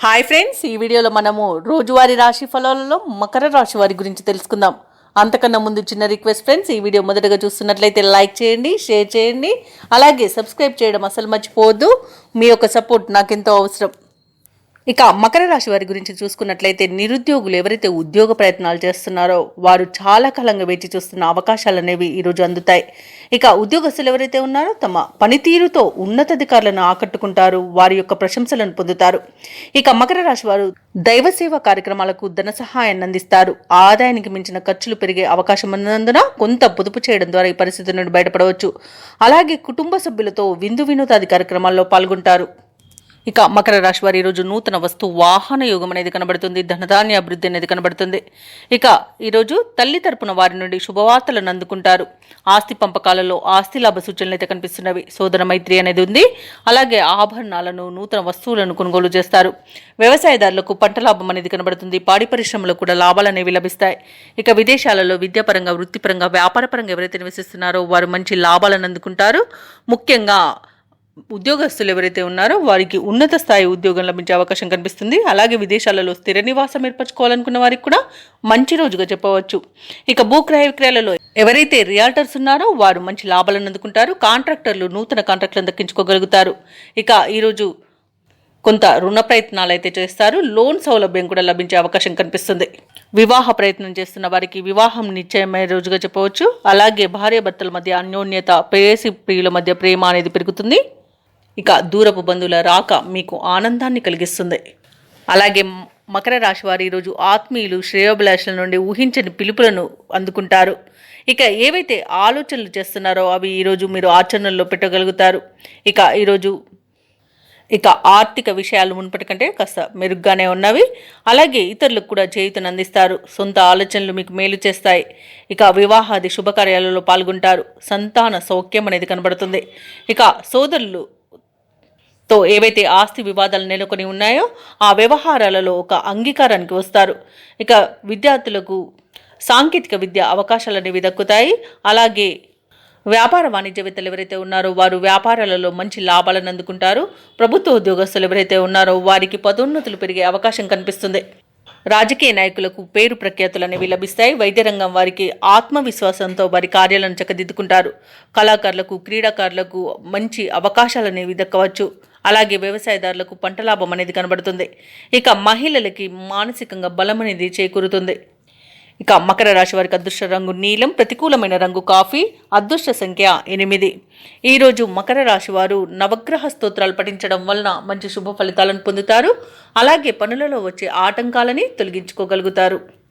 Hi friends ఈ వీడియోలో మనము రోజువారీ రాశి ఫలాలలో మకర రాశి వారి గురించి తెలుసుకుందాం. అంతకన్నా ముందు చిన్న రిక్వెస్ట్ ఫ్రెండ్స్ ఈ వీడియో మొదటగా చూస్తున్నట్లయితే లైక్ చేయండి షేర్ చేయండి. అలాగే సబ్స్క్రైబ్ చేయడం అసలు మర్చిపోవద్దు. మీ యొక్క సపోర్ట్ నాకెంతో అవసరం. ఇక మకర రాశి వారి గురించి చూసుకున్నట్లయితే నిరుద్యోగులు ఎవరైతే ఉద్యోగ ప్రయత్నాలు చేస్తున్నారో వారు చాలా కాలంగా వేచి చూస్తున్న అవకాశాలు అనేవి ఈరోజు అందుతాయి. ఇక ఉద్యోగస్తులు ఎవరైతే ఉన్నారో తమ పనితీరుతో ఉన్నతాధికారులను ఆకట్టుకుంటారు వారి యొక్క ప్రశంసలను పొందుతారు. ఇక మకర రాశి వారు దైవ సేవ కార్యక్రమాలకు ధన సహాయాన్ని అందిస్తారు. ఆదాయానికి మించిన ఖర్చులు పెరిగే అవకాశం ఉన్నందున కొంత పొదుపు చేయడం ద్వారా ఈ పరిస్థితి నుండి బయటపడవచ్చు. అలాగే కుటుంబ సభ్యులతో విందు వినోదాది కార్యక్రమాల్లో పాల్గొంటారు. ఇక మకర రాశి వారి ఈరోజు నూతన వస్తు వాహన యోగం అనేది కనబడుతుంది ధనధాన్య అభివృద్ధి అనేది కనబడుతుంది. ఇక ఈరోజు తల్లి తరపున వారి నుండి శుభవార్తలను అందుకుంటారు. ఆస్తి పంపకాలలో ఆస్తి లాభ సూచనలు అయితే కనిపిస్తున్నవి. సోదర మైత్రి అనేది ఉంది. అలాగే ఆభరణాలను నూతన వస్తువులను కొనుగోలు చేస్తారు. వ్యవసాయదారులకు పంట లాభం అనేది కనబడుతుంది. పాడి పరిశ్రమలో కూడా లాభాలు అనేవి లభిస్తాయి. ఇక విదేశాలలో విద్యాపరంగా వృత్తిపరంగా వ్యాపారపరంగా ఎవరైతే నివసిస్తున్నారో వారు మంచి లాభాలను అందుకుంటారు. ముఖ్యంగా ఉద్యోగస్తులు ఎవరైతే ఉన్నారో వారికి ఉన్నత స్థాయి ఉద్యోగం లభించే అవకాశం కనిపిస్తుంది. అలాగే విదేశాలలో స్థిర నివాసం ఏర్పరచుకోవాలనుకున్న వారికి కూడా మంచి రోజుగా చెప్పవచ్చు. ఇక భూక్రయ విక్రయాలలో ఎవరైతే రియాల్టర్స్ ఉన్నారో వారు మంచి లాభాలను అందుకుంటారు. కాంట్రాక్టర్లు నూతన కాంట్రాక్టులను దక్కించుకోగలుగుతారు. ఇక ఈరోజు కొంత రుణ ప్రయత్నాలు అయితే చేస్తారు. లోన్ సౌలభ్యం కూడా లభించే అవకాశం కనిపిస్తుంది. వివాహ ప్రయత్నం చేస్తున్న వారికి వివాహం నిశ్చయమైన రోజుగా చెప్పవచ్చు. అలాగే భార్యాభర్తల మధ్య అన్యోన్యత ప్రేయసి ప్రియుల మధ్య ప్రేమ అనేది పెరుగుతుంది. ఇక దూరపు బంధువుల రాక మీకు ఆనందాన్ని కలిగిస్తుంది. అలాగే మకర రాశి వారు ఈరోజు ఆత్మీయులు శ్రేయోభిలాషుల నుండి ఊహించని పిలుపులను అందుకుంటారు. ఇక ఏవైతే ఆలోచనలు చేస్తున్నారో అవి ఈరోజు మీరు ఆచరణలో పెట్టగలుగుతారు. ఇక ఈరోజు ఇక ఆర్థిక విషయాలు మునుపటి కంటే కాస్త మెరుగ్గానే ఉన్నవి. అలాగే ఇతరులకు కూడా చేయుతను అందిస్తారు. సొంత ఆలోచనలు మీకు మేలు చేస్తాయి. ఇక వివాహాది శుభకార్యాలలో పాల్గొంటారు. సంతాన సౌఖ్యం అనేది కనబడుతుంది. ఇక సోదరులు తో ఏవైతే ఆస్తి వివాదాలు నెలకొని ఉన్నాయో ఆ వ్యవహారాలలో ఒక అంగీకారానికి వస్తారు. ఇక విద్యార్థులకు సాంకేతిక విద్య అవకాశాలు అనేవి దక్కుతాయి. అలాగే వ్యాపార వాణిజ్యవేత్తలు ఎవరైతే ఉన్నారో వారు వ్యాపారాలలో మంచి లాభాలను అందుకుంటారు. ప్రభుత్వ ఉద్యోగస్తులు ఎవరైతే ఉన్నారో వారికి పదోన్నతులు పెరిగే అవకాశం కనిపిస్తుంది. రాజకీయ నాయకులకు పేరు ప్రఖ్యాతులు అనేవి లభిస్తాయి. వైద్య రంగం వారికి ఆత్మవిశ్వాసంతో వారి కార్యాలను చక్కదిద్దుకుంటారు. కళాకారులకు క్రీడాకారులకు మంచి అవకాశాలు అనేవి దక్కవచ్చు. అలాగే వ్యవసాయదారులకు పంట లాభం అనేది కనబడుతుంది. ఇక మహిళలకి మానసికంగా బలం అనేది చేకూరుతుంది. ఇక మకర రాశి వారికి అదృష్ట రంగు నీలం ప్రతికూలమైన రంగు కాఫీ అదృష్ట సంఖ్య ఎనిమిది. ఈరోజు మకర రాశి వారు నవగ్రహ స్తోత్రాలు పఠించడం వలన మంచి శుభ ఫలితాలను పొందుతారు. అలాగే పనులలో వచ్చే ఆటంకాలని తొలగించుకోగలుగుతారు.